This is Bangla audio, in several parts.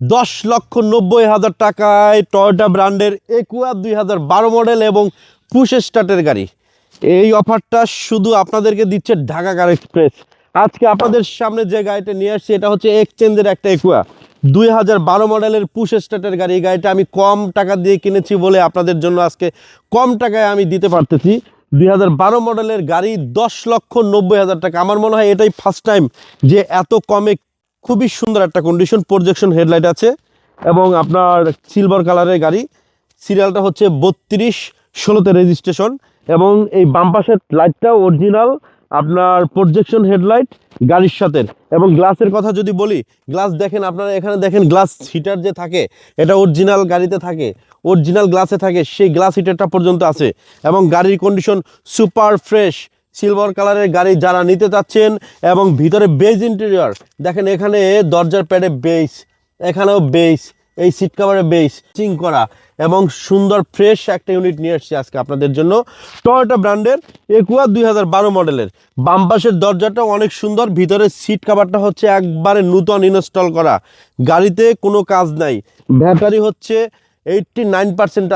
দশ লক্ষ নব্বই হাজার টাকায় টয়োটা ব্র্যান্ডের একুয়া দুই হাজার বারো মডেল এবং পুশ স্টার্টের গাড়ি। এই অফারটা শুধু আপনাদেরকে দিচ্ছে ঢাকা কার এক্সপ্রেস আজকে আপনাদের সামনে যে গাড়িটা নিয়ে আসছি, এটা হচ্ছে এক্সচেঞ্জের একটা একুয়া দুই হাজার বারো মডেলের পুশ স্টার্টের গাড়ি। এই গাড়িটা আমি কম টাকা দিয়ে কিনেছি বলে আপনাদের জন্য আজকে কম টাকায় আমি দিতে পারতেছি। দুই হাজার বারো মডেলের গাড়ি দশ লক্ষ নব্বই হাজার টাকা। আমার মনে হয় এটাই ফার্স্ট টাইম যে এত কমে খুবই সুন্দর একটা কন্ডিশন প্রজেকশন হেডলাইট আছে এবং আপনার সিলভার কালারের গাড়ি। সিরিয়ালটা হচ্ছে বত্রিশ ষোলোতে রেজিস্ট্রেশন এবং এই বাম পাশের লাইটটাও অরিজিনাল আপনার প্রজেকশন হেডলাইট গাড়ির সাথে। এবং গ্লাসের কথা যদি বলি গ্লাস দেখেন আপনারা, এখানে দেখেন গ্লাস হিটার যে থাকে, এটা অরিজিনাল গাড়িতে থাকে অরিজিনাল গ্লাসে থাকে, সেই গ্লাস হিটারটা পর্যন্ত আছে। এবং গাড়ির কন্ডিশন সুপার ফ্রেশ সিলভার কালারের গাড়ি যারা নিতে চাচ্ছেন এবং ভিতরে বেজ ইন্টেরিয়র, দেখেন এখানে দরজার প্যাডে বেস এখানেও বেস এই সিট কাভারে বেস চিং করা এবং সুন্দর ফ্রেশ একটা ইউনিট নিয়ে এসেছি আজকে আপনাদের জন্য। টয়োটা ব্র্যান্ডের একুয়া দুই হাজার বারো মডেলের। বাম পাশের দরজাটা অনেক সুন্দর, ভিতরে সিট কাভারটা হচ্ছে একবারে নূতন ইনস্টল করা। গাড়িতে কোনো কাজ নাই। ব্যাটারি হচ্ছে এইটটি নাইন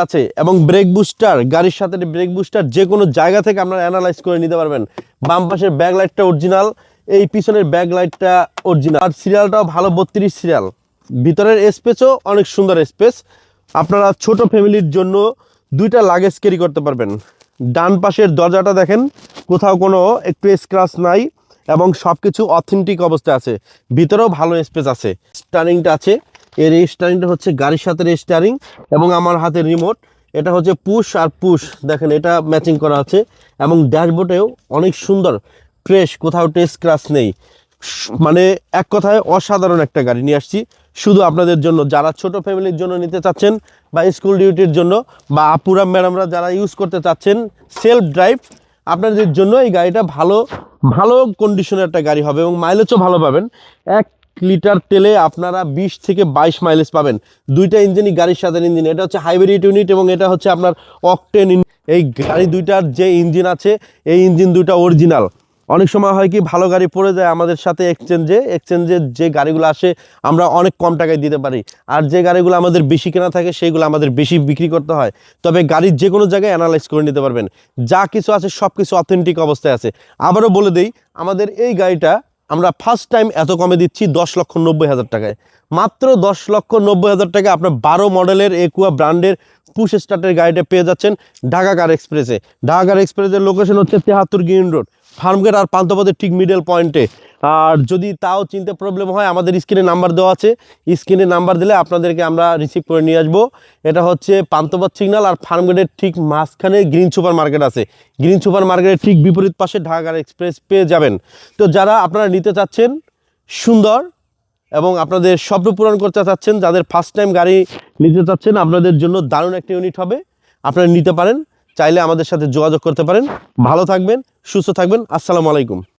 আছে এবং ব্রেক বুস্টার গাড়ির সাথে ব্রেক বুস্টার যে কোনো জায়গা থেকে আপনারা অ্যানালাইজ করে নিতে পারবেন। বাম পাশের ব্যাক লাইটটা অরিজিনাল এই পিছনের ব্যাক লাইটটা অরিজিনাল আর সিরিয়ালটাও ভালো বত্রিশ সিরিয়াল ভিতরের স্পেসও অনেক সুন্দর স্পেস আপনারা ছোট ফ্যামিলির জন্য দুইটা লাগেজ ক্যারি করতে পারবেন। ডান পাশের দরজাটা দেখেন, কোথাও কোনো একটু স্ক্রাচ নাই এবং সব কিছু অথেন্টিক অবস্থায় আছে। ভিতরেও ভালো স্পেস আছে। স্টারিংটা আছে। এর স্টারিংটা হচ্ছে গাড়ির সাথে স্টারিং এবং আমার হাতে রিমোট। এটা হচ্ছে পুশ আর পুশ। দেখেন, এটা ম্যাচিং করা আছে এবং ড্যাশবোর্ডেও অনেক সুন্দর, ফ্রেশ, কোথাও টেস্ট ক্রাশ নেই। মানে এক কথায় অসাধারণ একটা গাড়ি নিয়ে আসছি। শুধু আপনাদের জন্য, যারা ছোট ফ্যামিলির জন্য নিতে চাচ্ছেন বা স্কুল ডিউটির জন্য বা আপুরা, ম্যাডামরা যারা ইউজ করতে চাচ্ছেন, সেলফ ড্রাইভ, আপনাদের জন্য এই গাড়িটা ভালো ভালো কন্ডিশনের একটা গাড়ি হবে এবং মাইলেজও ভালো পাবেন। এক লিটার তেলে আপনারা বিশ থেকে বাইশ মাইলেজ পাবেন। দুইটা ইঞ্জিনই গাড়ির সাথে ইঞ্জিন এটা হচ্ছে হাইব্রিড ইউনিট এবং এটা হচ্ছে আপনার অকটেন এই গাড়ি দুইটার যে ইঞ্জিন আছে, এই ইঞ্জিন দুইটা অরিজিনাল অনেক সময় হয় কি, ভালো গাড়ি পড়ে যায় আমাদের সাথে এক্সচেঞ্জে এক্সচেঞ্জে যে গাড়িগুলো আসে, আমরা অনেক কম টাকায় দিতে পারি। আর যে গাড়িগুলো আমাদের বেশি কেনা থাকে, সেইগুলো আমাদের বেশি বিক্রি করতে হয়। তবে গাড়ির যে কোনো জায়গায় অ্যানালাইজ করে নিতে পারবেন। যা কিছু আছে সব কিছু অথেন্টিক অবস্থায় আছে। আবারও বলে দেই, আমাদের এই গাড়িটা আমরা ফার্স্ট টাইম এত কমে দিচ্ছি দশ লক্ষ নব্বই হাজার টাকায়। মাত্র দশ লক্ষ নব্বই হাজার টাকা আপনার বারো মডেলের একুয়া ব্র্যান্ডের পুশ স্টার্টের গাড়িটা পেয়ে যাচ্ছেন ঢাকা কার এক্সপ্রেসে ঢাকা কার এক্সপ্রেসের লোকেশন হচ্ছে তেহাত্তর গ্রিন রোড ফার্মগেট আর পান্তপথের ঠিক মিডল পয়েন্টে আর যদি তাও চিনতে প্রবলেম হয়, আমাদের স্ক্রিনে নাম্বার দেওয়া আছে। স্ক্রিনে নাম্বার দিলে আপনাদেরকে আমরা রিসিভ করে নিয়ে আসব। এটা হচ্ছে পান্থপথ সিগন্যাল আর ফার্মগেটের ঠিক মাঝখানে গ্রিন সুপার মার্কেট আছে। গ্রিন সুপার মার্কেটের ঠিক বিপরীত পাশে ঢাকার এক্সপ্রেস পেয়ে যাবেন। তো যারা আপনারা নিতে চাচ্ছেন, সুন্দর এবং আপনাদের স্বপ্ন পূরণ করতে চাচ্ছেন, যাদের ফার্স্ট টাইম গাড়ি নিতে চাচ্ছেন, আপনাদের জন্য দারুণ একটা ইউনিট হবে। আপনারা নিতে পারেন, চাইলে আমাদের সাথে যোগাযোগ করতে পারেন। ভালো থাকবেন, সুস্থ থাকবেন। আসসালামু আলাইকুম।